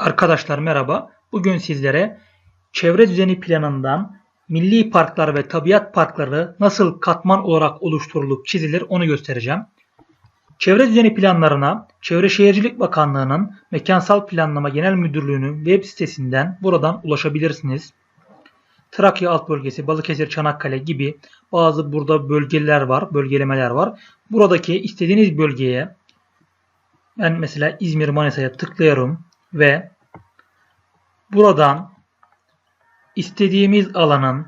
Arkadaşlar merhaba. Bugün sizlere çevre düzeni planından milli parklar ve tabiat parkları nasıl katman olarak oluşturulup çizilir onu göstereceğim. Çevre düzeni planlarına Çevre Şehircilik Bakanlığı'nın Mekansal Planlama Genel Müdürlüğü'nün web sitesinden buradan ulaşabilirsiniz. Trakya alt bölgesi, Balıkesir, Çanakkale gibi bazı burada bölgeler var, bölgelemeler var. Buradaki istediğiniz bölgeye ben mesela İzmir Manisa'ya tıklıyorum ve buradan istediğimiz alanın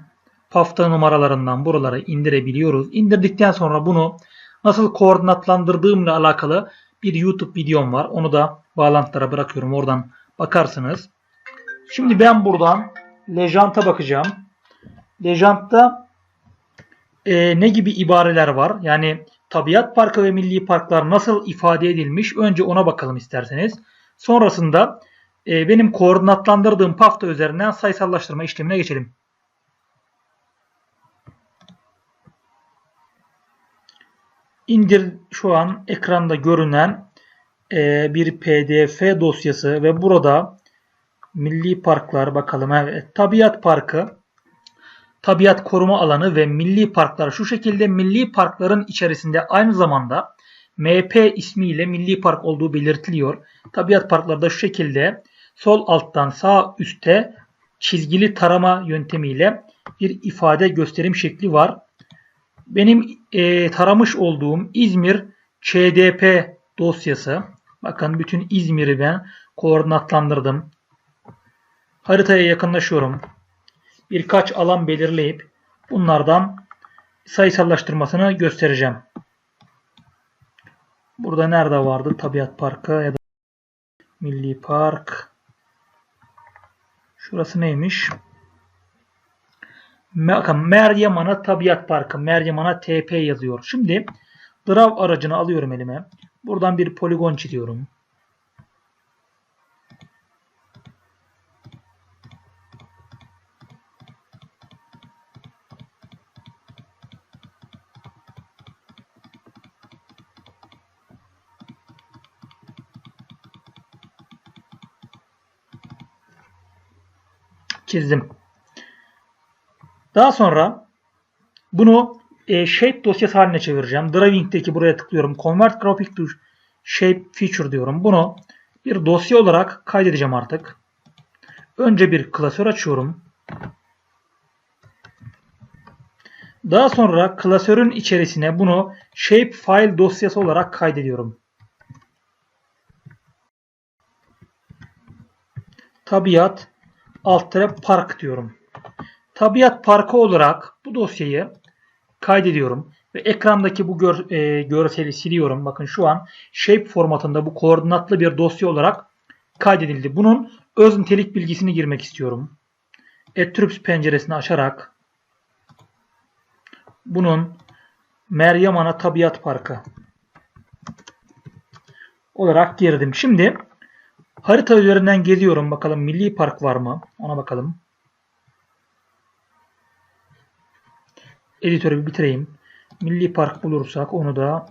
pafta numaralarından buraları indirebiliyoruz. İndirdikten sonra bunu nasıl koordinatlandırdığımla alakalı bir YouTube videom var. Onu da bağlantılara bırakıyorum. Oradan bakarsınız. Şimdi ben buradan Lejant'a bakacağım. Lejant'ta e, ne gibi ibareler var? Yani tabiat parkı ve milli parklar nasıl ifade edilmiş? Önce ona bakalım isterseniz. Sonrasında e, benim koordinatlandırdığım pafta üzerinden sayısallaştırma işlemine geçelim. İndir şu an ekranda görünen e, bir pdf dosyası ve burada milli parklar bakalım. Evet, tabiat parkı, tabiat koruma alanı ve milli parklar şu şekilde milli parkların içerisinde aynı zamanda MP ismiyle milli park olduğu belirtiliyor. Tabiat parkları da şu şekilde sol alttan sağ üste çizgili tarama yöntemiyle bir ifade gösterim şekli var. Benim e, taramış olduğum İzmir ÇDP dosyası. Bakın bütün İzmir'i ben koordinatlandırdım. Haritaya yakınlaşıyorum. Birkaç alan belirleyip bunlardan sayısallaştırmasını göstereceğim. Burada nerede vardı? Tabiat Parkı ya da Milli Park. Şurası neymiş? Bakın Meryem Ana Tabiat Parkı. Meryem Ana TP yazıyor. Şimdi Draw aracını alıyorum elime. Buradan bir poligon çiziyorum. Çizdim. Daha sonra bunu e, shape dosyası haline çevireceğim. Drawing'deki buraya tıklıyorum. Convert graphic to shape feature diyorum. Bunu bir dosya olarak kaydedeceğim artık. Önce bir klasör açıyorum. Daha sonra klasörün içerisine bunu shape file dosyası olarak kaydediyorum. Tabiat alt tere park diyorum. Tabiat parkı olarak bu dosyayı kaydediyorum ve ekrandaki bu gör, e, görseli siliyorum. Bakın şu an shape formatında bu koordinatlı bir dosya olarak kaydedildi. Bunun öz nitelik bilgisini girmek istiyorum. Attributes penceresini açarak bunun Meryem Ana Tabiat Parkı olarak girdim. Şimdi Harita üzerinden geziyorum. Bakalım milli park var mı? Ona bakalım. Editörü bitireyim. Milli park bulursak onu da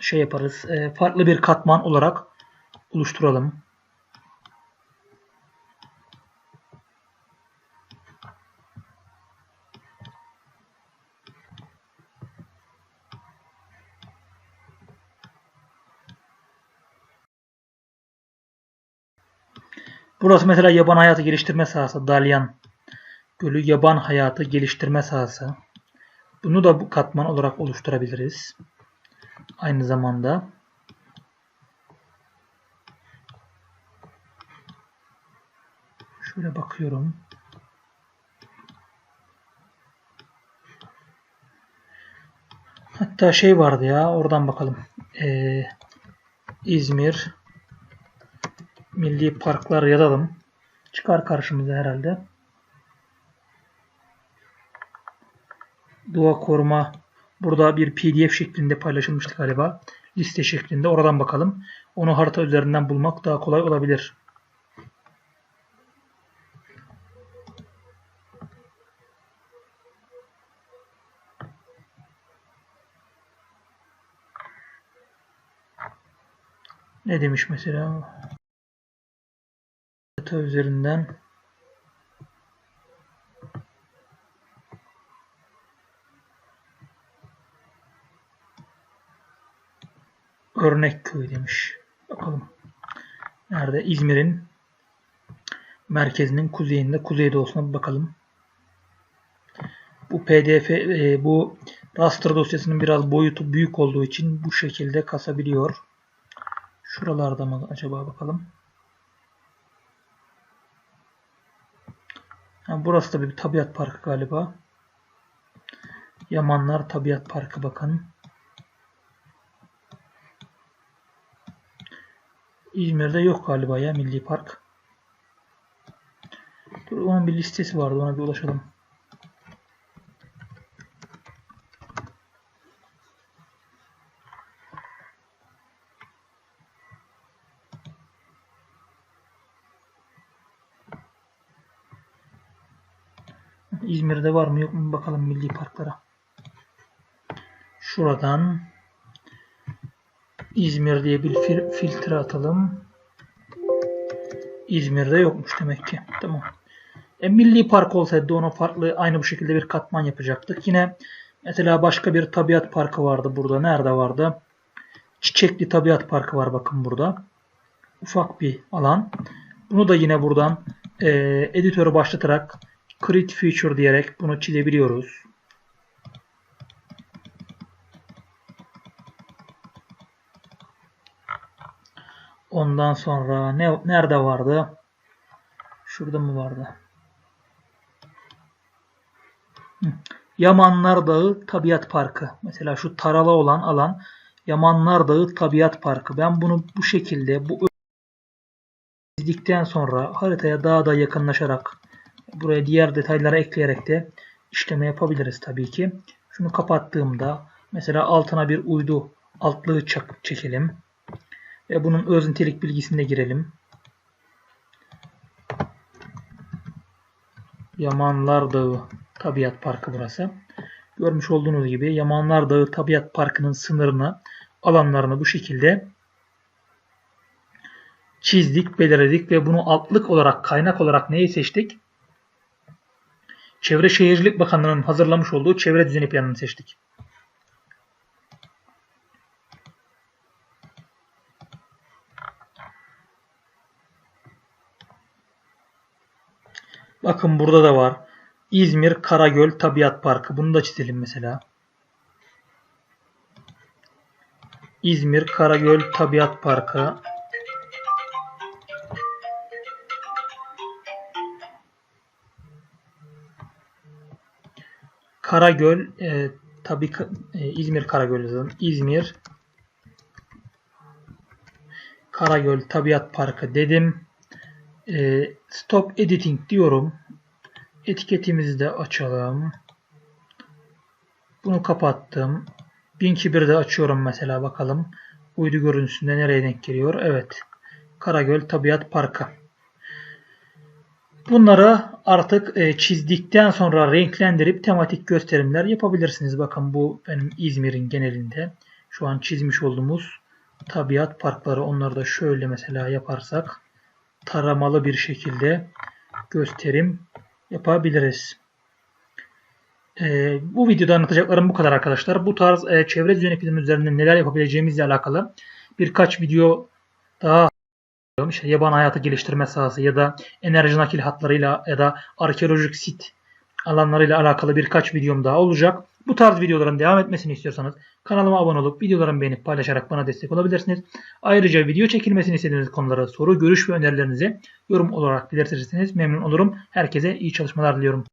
şey yaparız. E, farklı bir katman olarak oluşturalım. Burası mesela yaban hayatı geliştirme sahası. Dalyan Gölü yaban hayatı geliştirme sahası. Bunu da bu katman olarak oluşturabiliriz. Aynı zamanda şöyle bakıyorum. Hatta şey vardı ya oradan bakalım. Ee, İzmir milli parklar yazalım. Çıkar karşımıza herhalde. Doğa koruma burada bir pdf şeklinde paylaşılmıştı galiba. Liste şeklinde. Oradan bakalım. Onu harita üzerinden bulmak daha kolay olabilir. Ne demiş mesela? Harita üzerinden örnek köy demiş. Bakalım. Nerede? İzmir'in merkezinin kuzeyinde, kuzeydoğusuna bir bakalım. Bu PDF, e, bu raster dosyasının biraz boyutu büyük olduğu için bu şekilde kasabiliyor. Şuralarda mı acaba bakalım. Burası da bir tabiat parkı galiba. Yamanlar Tabiat Parkı bakın. İzmir'de yok galiba ya Milli Park. Dur onun bir listesi vardı ona bir ulaşalım. İzmir'de var mı yok mu bakalım milli parklara. Şuradan İzmir diye bir fil filtre atalım. İzmir'de yokmuş demek ki. Tamam. E, milli park olsaydı ona farklı aynı bu şekilde bir katman yapacaktık. Yine mesela başka bir tabiat parkı vardı burada. Nerede vardı? Çiçekli Tabiat Parkı var bakın burada. Ufak bir alan. Bunu da yine buradan e, editörü başlatarak create feature diyerek bunu çizebiliyoruz. Ondan sonra ne nerede vardı? Şurada mı vardı? Yamanlar Dağı Tabiat Parkı. Mesela şu tarala olan alan Yamanlar Dağı Tabiat Parkı. Ben bunu bu şekilde bu çizdikten sonra haritaya daha da yakınlaşarak buraya diğer detaylara ekleyerek de işleme yapabiliriz tabii ki. Şunu kapattığımda mesela altına bir uydu altlığı çekelim. Ve bunun öz nitelik bilgisine girelim. Yamanlar Dağı Tabiat Parkı burası. Görmüş olduğunuz gibi Yamanlar Dağı Tabiat Parkı'nın sınırını, alanlarını bu şekilde çizdik, belirledik ve bunu altlık olarak, kaynak olarak neyi seçtik? Çevre Şehircilik Bakanlığı'nın hazırlamış olduğu çevre düzeni planını seçtik. Bakın burada da var. İzmir Karagöl Tabiat Parkı. Bunu da çizelim mesela. İzmir Karagöl Tabiat Parkı. Karagöl e, tabi e, İzmir Karagöl yazalım. İzmir Karagöl Tabiat Parkı dedim. E, stop editing diyorum. Etiketimizi de açalım. Bunu kapattım. 1001'de açıyorum mesela bakalım. Uydu görüntüsünde nereye denk geliyor? Evet. Karagöl Tabiat Parkı. Bunları artık e, çizdikten sonra renklendirip tematik gösterimler yapabilirsiniz. Bakın bu benim İzmir'in genelinde şu an çizmiş olduğumuz tabiat parkları. Onları da şöyle mesela yaparsak taramalı bir şekilde gösterim yapabiliriz. Ee, bu videoda anlatacaklarım bu kadar arkadaşlar. Bu tarz e, çevre planı üzerinde neler yapabileceğimizle alakalı birkaç video daha işte yaban hayatı geliştirme sahası ya da enerji nakil hatlarıyla ya da arkeolojik sit alanlarıyla alakalı birkaç videom daha olacak. Bu tarz videoların devam etmesini istiyorsanız kanalıma abone olup videolarımı beğenip paylaşarak bana destek olabilirsiniz. Ayrıca video çekilmesini istediğiniz konulara soru, görüş ve önerilerinizi yorum olarak belirtirseniz memnun olurum. Herkese iyi çalışmalar diliyorum.